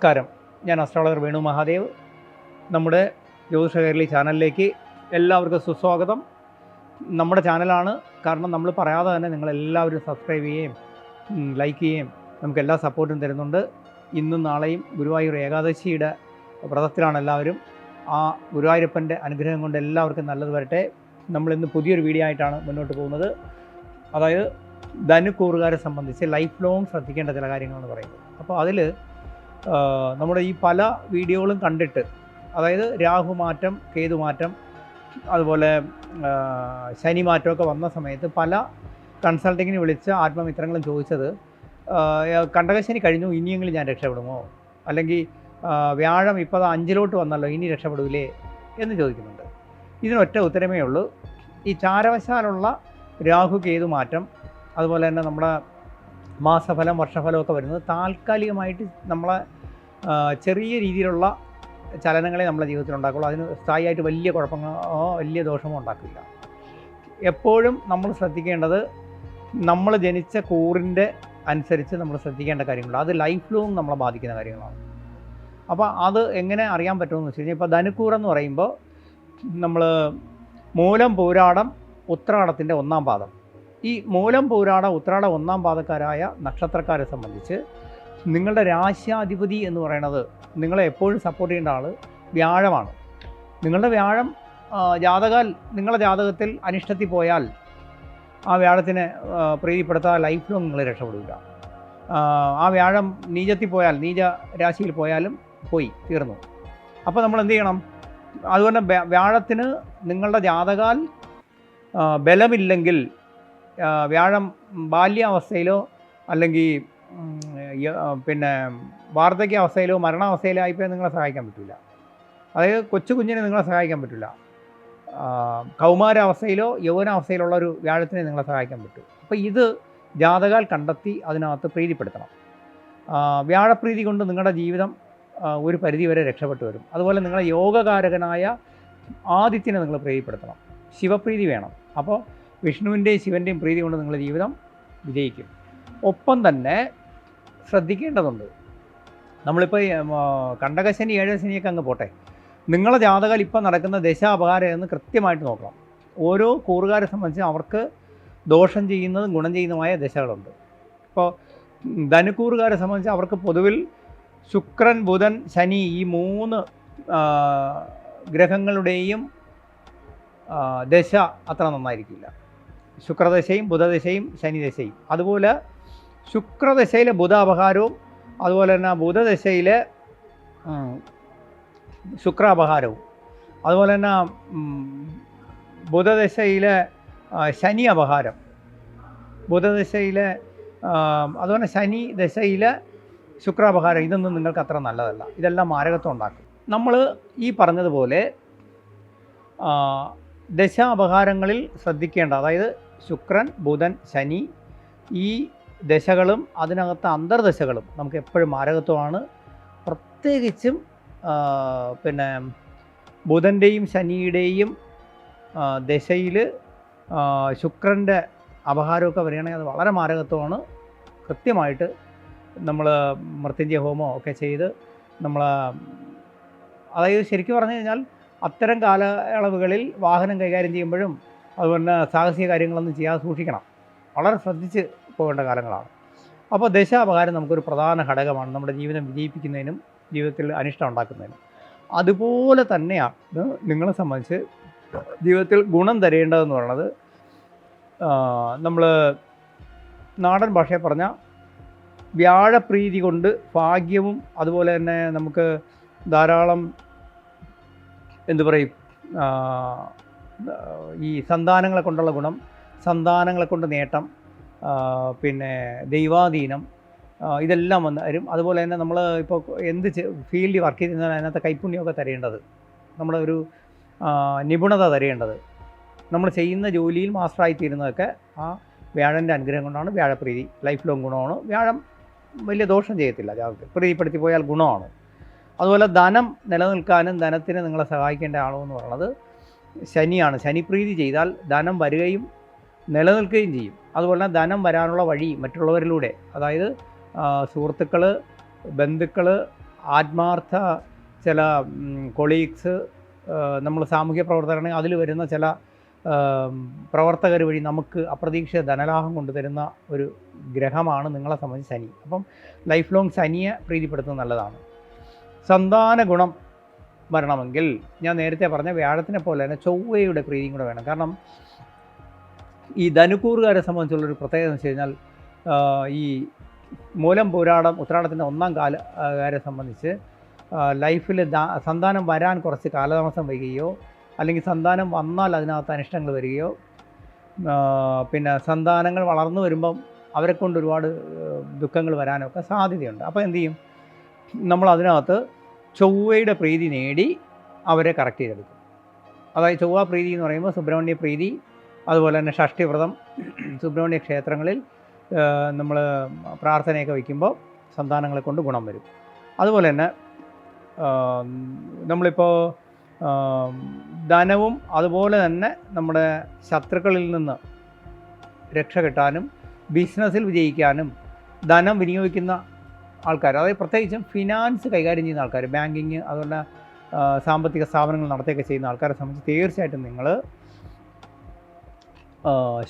നമസ്കാരം. ഞാൻ അസ്ട്രോളജർ വേണു മഹാദേവ്. നമ്മുടെ ജ്യോതിഷ കേരളി ചാനലിലേക്ക് എല്ലാവർക്കും സുസ്വാഗതം. നമ്മുടെ ചാനലാണ്. കാരണം നമ്മൾ പറയാതെ തന്നെ നിങ്ങളെല്ലാവരും സബ്സ്ക്രൈബ് ചെയ്യുകയും ലൈക്ക് ചെയ്യുകയും നമുക്ക് എല്ലാ സപ്പോർട്ടും തരുന്നുണ്ട്. ഇന്നും നാളെയും ഗുരുവായൂർ ഏകാദശിയുടെ വ്രതത്തിലാണ് എല്ലാവരും. ആ ഗുരുവായൂരപ്പന്റെ അനുഗ്രഹം കൊണ്ട് എല്ലാവർക്കും നല്ലത് വരട്ടെ. നമ്മളിന്ന് പുതിയൊരു വീഡിയോ ആയിട്ടാണ് മുന്നോട്ട് പോകുന്നത്. അതായത് ധനുക്കൂറുകാരെ സംബന്ധിച്ച് ലൈഫ് ലോങ് ശ്രദ്ധിക്കേണ്ട ചില കാര്യങ്ങളെന്ന് പറയുന്നത്. അപ്പോൾ അതിൽ നമ്മുടെ ഈ പല വീഡിയോകളും കണ്ടിട്ട് അതായത് രാഹുമാറ്റം കേതുമാറ്റം അതുപോലെ ശനി ശനിമാറ്റമൊക്കെ വന്ന സമയത്ത് പല കൺസൾട്ടിങ്ങിന് വിളിച്ച ആത്മമിത്രങ്ങളും ചോദിച്ചത് കണ്ടകശനി കഴിഞ്ഞു ഇനിയെങ്കിലും ഞാൻ രക്ഷപ്പെടുമോ? അല്ലെങ്കിൽ വ്യാഴം ഇപ്പോൾ അഞ്ചിലോട്ട് വന്നല്ലോ ഇനി രക്ഷപ്പെടൂലേ? എന്ന് ചോദിക്കുന്നുണ്ട്. ഇതിനൊറ്റ ഉത്തരമേ ഉള്ളൂ. ഈ ചാരവശാലുള്ള രാഹു കേതു മാറ്റം അതുപോലെ തന്നെ നമ്മുടെ മാസഫലം വർഷഫലമൊക്കെ വരുന്നത് താൽക്കാലികമായിട്ട് നമ്മളെ ചെറിയ രീതിയിലുള്ള ചലനങ്ങളെ നമ്മളെ ജീവിതത്തിൽ ഉണ്ടാക്കുള്ളൂ. അതിന് സ്ഥായിയായിട്ട് വലിയ കുഴപ്പങ്ങളോ വലിയ ദോഷമോ ഉണ്ടാക്കില്ല. എപ്പോഴും നമ്മൾ ശ്രദ്ധിക്കേണ്ടത് നമ്മൾ ജനിച്ച കൂറിന്റെ അനുസരിച്ച് നമ്മൾ ശ്രദ്ധിക്കേണ്ട കാര്യങ്ങളാണ്. അത് ലൈഫ് ലോങ് നമ്മളെ ബാധിക്കുന്ന കാര്യങ്ങളാണ്. അപ്പോൾ അത് എങ്ങനെ അറിയാൻ പറ്റുമെന്ന് വെച്ച് കഴിഞ്ഞാൽ ഇപ്പോൾ ധനുക്കൂർ എന്ന് പറയുമ്പോൾ നമ്മൾ മൂലം പോരാടം ഉത്രാടത്തിന്റെ ഒന്നാം പാദം. ഈ മൂലം പൂരാട ഉത്രാട ഒന്നാം പാദക്കാരായ നക്ഷത്രക്കാരെ സംബന്ധിച്ച് നിങ്ങളുടെ രാശ്യാധിപതി എന്ന് പറയുന്നത് നിങ്ങളെ എപ്പോഴും സപ്പോർട്ട് ചെയ്യേണ്ട ആൾ വ്യാഴമാണ്. നിങ്ങളുടെ വ്യാഴം ജാതകാൽ നിങ്ങളുടെ ജാതകത്തിൽ അനിഷ്ടത്തിൽ പോയാൽ ആ വ്യാഴത്തിനെ പ്രീതിപ്പെടുത്താൻ ലൈഫ് ലോങ് നിങ്ങൾ രക്ഷപ്പെടില്ല ആ വ്യാഴം നീചത്തിൽ പോയാൽ നീച രാശിയിൽ പോയാലും പോയി തീർന്നു. അപ്പോൾ നമ്മൾ എന്ത് ചെയ്യണം? അതുപോലെ വ്യ- വ്യാഴത്തിന് നിങ്ങളുടെ ജാതകാൽ ബലമില്ലെങ്കിൽ വ്യാഴം ബാല്യാവസ്ഥയിലോ അല്ലെങ്കിൽ പിന്നെ വാർദ്ധക്യാവസ്ഥയിലോ മരണാവസ്ഥയിലോ ആയിപ്പോയി നിങ്ങളെ സഹായിക്കാൻ പറ്റില്ല അതായത് കൊച്ചു കുഞ്ഞിനെ നിങ്ങളെ സഹായിക്കാൻ പറ്റില്ല കൗമാരാവസ്ഥയിലോ യൗവനാവസ്ഥയിലുള്ള ഒരു വ്യാഴത്തിനെ നിങ്ങളെ സഹായിക്കാൻ പറ്റും. അപ്പോൾ ഇത് ജാതകാൽ കണ്ടെത്തി അതിനകത്ത് പ്രീതിപ്പെടുത്തണം. വ്യാഴപ്രീതി കൊണ്ട് നിങ്ങളുടെ ജീവിതം ഒരു പരിധിവരെ രക്ഷപ്പെട്ടു വരും. അതുപോലെ നിങ്ങളെ യോഗകാരകനായ ആദിത്യനെ നിങ്ങൾ പ്രീതിപ്പെടുത്തണം. ശിവപ്രീതി വേണം. അപ്പോൾ വിഷ്ണുവിന്റെയും ശിവന്റെയും പ്രീതി കൊണ്ട് നിങ്ങളുടെ ജീവിതം വിജയിക്കും. ഒപ്പം തന്നെ ശ്രദ്ധിക്കേണ്ടതുണ്ട്. നമ്മളിപ്പോൾ കണ്ടകശനി ഏഴ് ശനിയൊക്കെ കണ്ടകശനി ഏഴശനിയൊക്കെ അങ്ങ് പോട്ടെ. നിങ്ങളുടെ ജാതകാൽ ഇപ്പം നടക്കുന്ന ദശ അപകാരം എന്ന് കൃത്യമായിട്ട് നോക്കണം. ഓരോ കൂറുകാരെ സംബന്ധിച്ച് അവർക്ക് ദോഷം ചെയ്യുന്നതും ഗുണം ചെയ്യുന്നതുമായ ദശകളുണ്ട്. ഇപ്പോൾ ധനുക്കൂറുകാരെ സംബന്ധിച്ച് അവർക്ക് പൊതുവിൽ ശുക്രൻ ബുധൻ ശനി ഈ മൂന്ന് ഗ്രഹങ്ങളുടെയും ദശ അത്ര നന്നായിരിക്കില്ല. ശുക്രദശയും ബുധദശയും ശനിദശയും. അതുപോലെ ശുക്രദശയിലെ ബുധ അപഹാരവും അതുപോലെ തന്നെ ബുധദശയിലെ ഉം, ശുക്ര അപഹാരവും അതുപോലെ തന്നെ ബുധദശയിലെ ശനി അപഹാരം. ബുധദശയിലെ അതുപോലെ ശനി ദശയിലെ ശുക്രാപഹാരം ഇതൊന്നും നിങ്ങൾക്ക് അത്ര നല്ലതല്ല. ഇതെല്ലാം മാരകത്വം ഉണ്ടാക്കും. നമ്മൾ ഈ പറഞ്ഞതുപോലെ ദശാപഹാരങ്ങളിൽ ശ്രദ്ധിക്കേണ്ട അതായത് ശുക്രൻ ബുധൻ ശനി ഈ ദശകളും അതിനകത്ത് അന്തർദശകളും നമുക്ക് എപ്പോഴും മാരകത്വമാണ്. പ്രത്യേകിച്ചും പിന്നെ ബുധന്റെയും ശനിയുടെയും ദശയിൽ ശുക്രന്റെ അപഹാരമൊക്കെ വരികയാണെങ്കിൽ അത് വളരെ മാരകത്വമാണ്. കൃത്യമായിട്ട് നമ്മൾ മൃത്യുഞ്ജയ ഹോമോ ഒക്കെ ചെയ്ത് നമ്മൾ അതായത് ശരിക്കും പറഞ്ഞു കഴിഞ്ഞാൽ അത്തരം കാലയളവുകളിൽ വാഹനം കൈകാര്യം ചെയ്യുമ്പോഴും അതുപോലെ സാഹസിക കാര്യങ്ങളൊന്നും ചെയ്യാതെ സൂക്ഷിക്കണം. വളരെ ശ്രദ്ധിച്ച് പോകേണ്ട കാലങ്ങളാണ്. അപ്പോൾ ദശാപകാരം നമുക്കൊരു പ്രധാന ഘടകമാണ്. നമ്മുടെ ജീവിതം വിജയിപ്പിക്കുന്നതിനും ജീവിതത്തിൽ അനിഷ്ടം ഉണ്ടാക്കുന്നതിനും. അതുപോലെ തന്നെയാണ് നിങ്ങളെ സംബന്ധിച്ച് ജീവിതത്തിൽ ഗുണം തരേണ്ടതെന്ന് പറയുന്നത് നമ്മൾ നാടൻ ഭാഷയെ പറഞ്ഞ വ്യാഴപ്രീതി കൊണ്ട് ഭാഗ്യവും അതുപോലെ തന്നെ നമുക്ക് ധാരാളം എന്തു പറയും ഈ സന്താനങ്ങളെ കൊണ്ടുള്ള ഗുണം സന്താനങ്ങളെ കൊണ്ട് നേട്ടം പിന്നെ ദൈവാധീനം ഇതെല്ലാം വന്ന് വരും അതുപോലെ തന്നെ നമ്മൾ ഇപ്പോൾ എന്ത് ഫീൽഡിൽ വർക്ക് ചെയ്യുന്ന അതിനകത്ത് കൈപ്പുണ്യമൊക്കെ തരേണ്ടത്. നമ്മുടെ ഒരു നിപുണത തരേണ്ടത്. നമ്മൾ ചെയ്യുന്ന ജോലിയിൽ മാസ്റ്ററായി തീരുന്നതൊക്കെ ആ വ്യാഴന്റെ അനുഗ്രഹം കൊണ്ടാണ് വ്യാഴപ്രീതി ലൈഫ് ലോങ് ഗുണമാണ്? വ്യാഴം വലിയ ദോഷം ചെയ്യത്തില്ല. ജാതകത്തിൽ പ്രീതിപ്പെടുത്തി പോയാൽ ഗുണമാണ്? അതുപോലെ ധനം നിലനിൽക്കാനും ധനത്തിന് നിങ്ങളെ സഹായിക്കേണ്ട ആളോ എന്ന് പറയുന്നത് ശനിയാണ്. ശനിപ്രീതി ചെയ്താൽ ധനം വരികയും നിലനിൽക്കുകയും ചെയ്യും. അതുപോലെ തന്നെ ധനം വരാനുള്ള വഴി മറ്റുള്ളവരിലൂടെ അതായത് സുഹൃത്തുക്കൾ ബന്ധുക്കൾ ആത്മാർത്ഥ ചില കൊളീഗ്സ് നമ്മൾ സാമൂഹ്യ പ്രവർത്തകരാണെങ്കിൽ അതിൽ വരുന്ന ചില പ്രവർത്തകർ വഴി നമുക്ക് അപ്രതീക്ഷിത ധനലാഭം കൊണ്ടുതരുന്ന ഒരു ഗ്രഹമാണ് നിങ്ങളെ സംബന്ധിച്ച് ശനി. അപ്പം ലൈഫ് ലോങ് ശനിയെ പ്രീതിപ്പെടുത്തുന്നത് നല്ലതാണ്. സന്താന ഗുണം വരണമെങ്കിൽ ഞാൻ നേരത്തെ പറഞ്ഞ വ്യാഴത്തിനെ പോലെ തന്നെ ചൊവ്വയുടെ പ്രീതിയും കൂടെ വേണം. കാരണം ഈ ധനുക്കൂറുകാരെ സംബന്ധിച്ചുള്ളൊരു പ്രത്യേകത എന്ന് വെച്ച് കഴിഞ്ഞാൽ ഈ മൂലം പോരാടം ഉത്രാടത്തിന്റെ ഒന്നാം കാലകാരെ സംബന്ധിച്ച് ലൈഫിൽ സന്താനം വരാൻ കുറച്ച് കാലതാമസം വരികയോ അല്ലെങ്കിൽ സന്താനം വന്നാൽ അതിനകത്ത് അനിഷ്ടങ്ങൾ വരികയോ പിന്നെ സന്താനങ്ങൾ വളർന്നു വരുമ്പം അവരെ കൊണ്ട് ഒരുപാട് ദുഃഖങ്ങൾ വരാനൊക്കെ സാധ്യതയുണ്ട്. അപ്പോൾ എന്തു ചെയ്യും? നമ്മൾ അതിനകത്ത് ചൊവ്വയുടെ പ്രീതി നേടി അവരെ കറക്റ്റ് ചെയ്തെടുക്കും. അതായത് ചൊവ്വ പ്രീതി എന്ന് പറയുമ്പോൾ സുബ്രഹ്മണ്യ പ്രീതി അതുപോലെ തന്നെ ഷഷ്ടിവ്രതം സുബ്രഹ്മണ്യ ക്ഷേത്രങ്ങളിൽ നമ്മൾ പ്രാർത്ഥനയൊക്കെ വയ്ക്കുമ്പോൾ സന്താനങ്ങളെ കൊണ്ട് ഗുണം വരും. അതുപോലെ തന്നെ നമ്മളിപ്പോൾ ധനവും അതുപോലെ തന്നെ നമ്മുടെ ശത്രുക്കളിൽ നിന്ന് രക്ഷ കിട്ടാനും ബിസിനസ്സിൽ വിജയിക്കാനും ധനം വിനിയോഗിക്കുന്ന ആൾക്കാർ. അതായത് പ്രത്യേകിച്ചും ഫിനാൻസ് കൈകാര്യം ചെയ്യുന്ന ആൾക്കാർ ബാങ്കിങ് അതുപോലെ സാമ്പത്തിക സ്ഥാപനങ്ങൾ നടത്തുകയൊക്കെ ചെയ്യുന്ന ആൾക്കാരെ സംബന്ധിച്ച് തീർച്ചയായിട്ടും നിങ്ങൾ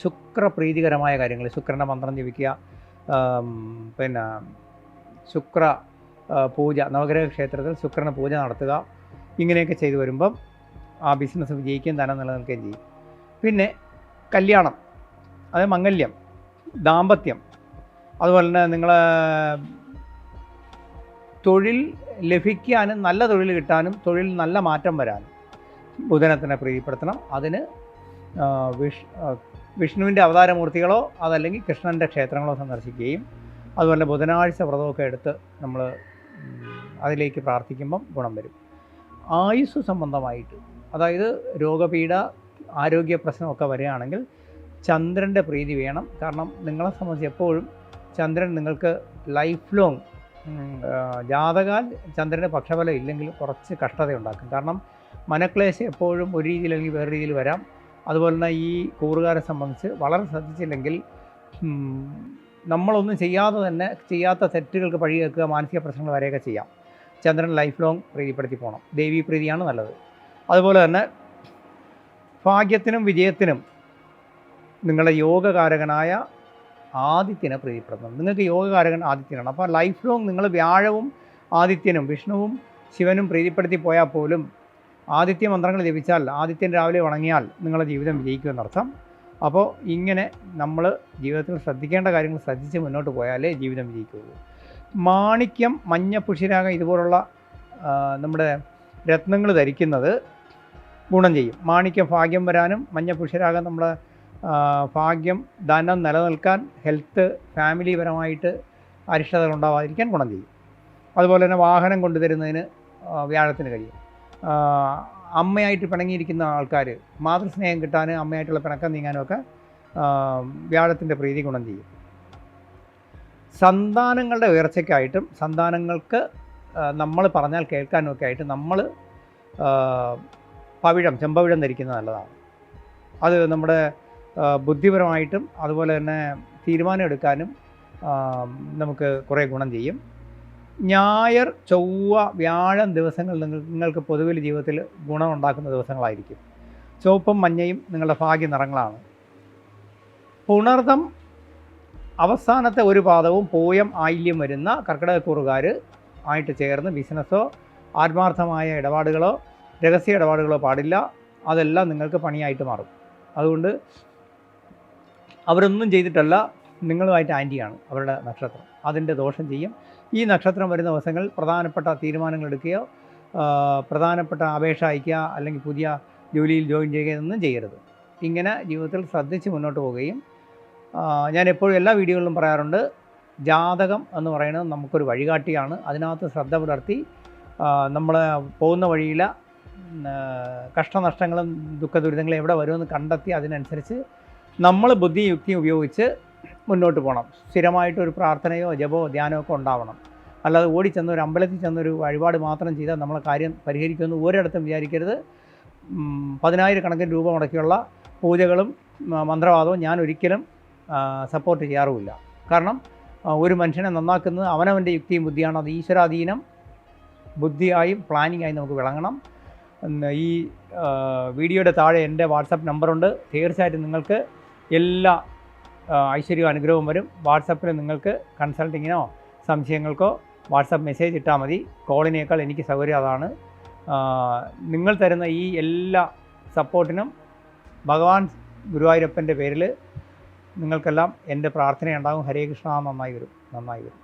ശുക്രപ്രീതികരമായ കാര്യങ്ങൾ ശുക്രന്റെ മന്ത്രം ജപിക്കുക പിന്നെ ശുക്ര പൂജ നവഗ്രഹ ക്ഷേത്രത്തിൽ ശുക്രന് പൂജ നടത്തുക ഇങ്ങനെയൊക്കെ ചെയ്തു വരുമ്പം ആ ബിസിനസ് വിജയിക്കുകയും ധനം നിലനിൽക്കുകയും ചെയ്യും. പിന്നെ കല്യാണം അതായത് മംഗല്യം ദാമ്പത്യം അതുപോലെ തന്നെ നിങ്ങളെ തൊഴിൽ ലഭിക്കാനും നല്ല തൊഴിൽ കിട്ടാനും തൊഴിൽ നല്ല മാറ്റം വരാനും ബുധനത്തിനെ പ്രീതിപ്പെടുത്തണം. അതിന് വിഷ് വിഷ്ണുവിന്റെ അവതാരമൂർത്തികളോ അതല്ലെങ്കിൽ കൃഷ്ണന്റെ ക്ഷേത്രങ്ങളോ സന്ദർശിക്കുകയും അതുപോലെ ബുധനാഴ്ച വ്രതമൊക്കെ എടുത്ത് നമ്മൾ അതിലേക്ക് പ്രാർത്ഥിക്കുമ്പം ഗുണം വരും. ആയുസ് സംബന്ധമായിട്ട് അതായത് രോഗപീഠ ആരോഗ്യ പ്രശ്നമൊക്കെ വരികയാണെങ്കിൽ ചന്ദ്രന്റെ പ്രീതി വേണം. കാരണം നിങ്ങളെ സംബന്ധിച്ച് എപ്പോഴും ചന്ദ്രൻ നിങ്ങൾക്ക് ലൈഫ് ലോങ് ജാതകാൽ ചന്ദ്രന് പക്ഷഫലം ഇല്ലെങ്കിൽ കുറച്ച് കഷ്ടത ഉണ്ടാക്കും കാരണം മനക്ലേശം എപ്പോഴും ഒരു രീതിയിൽ അല്ലെങ്കിൽ വേറെ രീതിയിൽ വരാം. അതുപോലെ തന്നെ ഈ കൂറുകാരെ സംബന്ധിച്ച് വളരെ ശ്രദ്ധിച്ചില്ലെങ്കിൽ നമ്മളൊന്നും ചെയ്യാതെ തന്നെ ചെയ്യാത്ത തെറ്റുകൾക്ക് പഴി കേൾക്കുക മാനസിക പ്രശ്നങ്ങൾ വരെയൊക്കെ ചെയ്യാം. ചന്ദ്രൻ ലൈഫ് ലോങ് പ്രീതിപ്പെടുത്തി പോകണം ദേവീ പ്രീതിയാണ് നല്ലത്. അതുപോലെ തന്നെ ഭാഗ്യത്തിനും വിജയത്തിനും നിങ്ങളുടെ യോഗകാരകനായ ആദിത്യനെ പ്രീതിപ്പെടുത്തണം നിങ്ങൾക്ക് യോഗകാരകൻ ആദിത്യനാണ്. അപ്പോൾ ലൈഫ് ലോങ് നിങ്ങൾ വ്യാഴവും ആദിത്യനും വിഷ്ണുവും ശിവനും പ്രീതിപ്പെടുത്തി പോയാൽ പോലും ആദിത്യ മന്ത്രങ്ങൾ ജപിച്ചാൽ ആദിത്യൻ രാവിലെ വണങ്ങിയാൽ നിങ്ങളുടെ ജീവിതം വിജയിക്കുമെന്നർത്ഥം അപ്പോൾ ഇങ്ങനെ നമ്മൾ ജീവിതത്തിൽ ശ്രദ്ധിക്കേണ്ട കാര്യങ്ങൾ ശ്രദ്ധിച്ച് മുന്നോട്ട് പോയാലേ ജീവിതം വിജയിക്കുകയുള്ളൂ. മാണിക്യം മഞ്ഞ ഇതുപോലുള്ള നമ്മുടെ രത്നങ്ങൾ ധരിക്കുന്നത് ഗുണം ചെയ്യും. മാണിക്യം ഭാഗ്യം വരാനും മഞ്ഞ നമ്മുടെ ഭാഗ്യം ധനം നിലനിൽക്കാൻ ഹെൽത്ത് ഫാമിലി പരമായിട്ട് അരിഷ്ടതകൾ ഉണ്ടാവാതിരിക്കാൻ ഗുണം ചെയ്യും. അതുപോലെ തന്നെ വാഹനം കൊണ്ടുതരുന്നതിന് വ്യാഴത്തിന് കഴിയും. അമ്മയായിട്ട് പിണങ്ങിയിരിക്കുന്ന ആൾക്കാർ മാതൃസ്നേഹം കിട്ടാൻ അമ്മയായിട്ടുള്ള പിണക്കം നീങ്ങാനും ഒക്കെ ആ, വ്യാഴത്തിന്റെ പ്രീതി ഗുണം ചെയ്യും. സന്താനങ്ങളുടെ ഉയർച്ചയ്ക്കായിട്ടും സന്താനങ്ങൾക്ക് നമ്മൾ പറഞ്ഞാൽ കേൾക്കാനും ഒക്കെ ആയിട്ട് നമ്മൾ പവിഴം ചെമ്പവിഴം ധരിക്കുന്നത് നല്ലതാണ്. അത് നമ്മുടെ ബുദ്ധിപരമായിട്ടും അതുപോലെ തന്നെ തീരുമാനം എടുക്കാനും നമുക്ക് കുറേ ഗുണം ചെയ്യും. ഞായർ ചൊവ്വ വ്യാഴം ദിവസങ്ങൾ നിങ്ങൾ നിങ്ങൾക്ക് പൊതുവിൽ ജീവിതത്തിൽ ഗുണമുണ്ടാക്കുന്ന ദിവസങ്ങളായിരിക്കും. ചുവപ്പും മഞ്ഞയും നിങ്ങളുടെ ഭാഗ്യ നിറങ്ങളാണ് പുണർദം അവസാനത്തെ ഒരു പാദവും പോയം ആയില്യം വരുന്ന കർക്കിടകക്കൂറുകാർ ആയിട്ട് ചേർന്ന് ബിസിനസ്സോ ആത്മാർത്ഥമായ ഇടപാടുകളോ രഹസ്യ ഇടപാടുകളോ പാടില്ല. അതെല്ലാം നിങ്ങൾക്ക് പണിയായിട്ട് മാറും. അതുകൊണ്ട് അവരൊന്നും ചെയ്തിട്ടല്ല നിങ്ങളുമായിട്ട് ആന്റിയാണ് അവരുടെ നക്ഷത്രം. അതിന്റെ ദോഷം ചെയ്യും. ഈ നക്ഷത്രം വരുന്ന ദിവസങ്ങളിൽ പ്രധാനപ്പെട്ട തീരുമാനങ്ങൾ എടുക്കുകയോ പ്രധാനപ്പെട്ട അപേക്ഷ അയക്കുക അല്ലെങ്കിൽ പുതിയ ജോലിയിൽ ജോയിൻ ചെയ്യുകയൊന്നും ചെയ്യരുത്. ഇങ്ങനെ ജീവിതത്തിൽ ശ്രദ്ധിച്ച് മുന്നോട്ട് പോവുകയും ഞാൻ എപ്പോഴും എല്ലാ വീഡിയോകളിലും പറയാറുണ്ട് ജാതകം എന്ന് പറയുന്നത് നമുക്കൊരു വഴികാട്ടിയാണ്. അതിനകത്ത് ശ്രദ്ധ പുലർത്തി നമ്മൾ പോകുന്ന വഴിയിൽ കഷ്ടനഷ്ടങ്ങളും ദുഃഖ ദുരിതങ്ങളും എവിടെ വരുമെന്ന് കണ്ടെത്തി അതിനനുസരിച്ച് നമ്മൾ ബുദ്ധി യുക്തി ഉപയോഗിച്ച് മുന്നോട്ട് പോകണം. സ്ഥിരമായിട്ടൊരു പ്രാർത്ഥനയോ ജപമോ ധ്യാനമോ ഒക്കെ ഉണ്ടാവണം. അല്ലാതെ ഓടി ചെന്ന് ഒരു അമ്പലത്തിൽ ചെന്നൊരു വഴിപാട് മാത്രം ചെയ്താൽ നമ്മളെ കാര്യം പരിഹരിക്കുമെന്ന് ഒരിടത്തും വിചാരിക്കരുത്. പതിനായിരക്കണക്കിന് രൂപ മുടക്കിയുള്ള പൂജകളും മന്ത്രവാദവും ഞാൻ ഒരിക്കലും സപ്പോർട്ട് ചെയ്യാറുമില്ല. കാരണം ഒരു മനുഷ്യനെ നന്നാക്കുന്നത് അവനവന്റെ യുക്തിയും ബുദ്ധിയാണ്. അത് ഈശ്വരാധീനം ബുദ്ധിയായും പ്ലാനിങ്ങായും നമുക്ക് വിളങ്ങണം. ഈ വീഡിയോയുടെ താഴെ എന്റെ വാട്സപ്പ് നമ്പറുണ്ട്. തീർച്ചയായിട്ടും നിങ്ങൾക്ക് എല്ലാ ഐശ്വര്യവും അനുഗ്രഹവും വരും. വാട്സപ്പിൽ നിങ്ങൾക്ക് കൺസൾട്ടിങ്ങിനോ സംശയങ്ങൾക്കോ വാട്സപ്പ് മെസ്സേജ് ഇട്ടാൽ മതി. കോളിനേക്കാൾ എനിക്ക് സൗകര്യം അതാണ്. നിങ്ങൾ തരുന്ന ഈ എല്ലാ സപ്പോർട്ടിനും ഭഗവാൻ ഗുരുവായൂരപ്പന്റെ പേരിൽ നിങ്ങൾക്കെല്ലാം എന്റെ പ്രാർത്ഥനയുണ്ടാകും. ഹരേ കൃഷ്ണ നന്നായി വരും. നന്നായി വരും.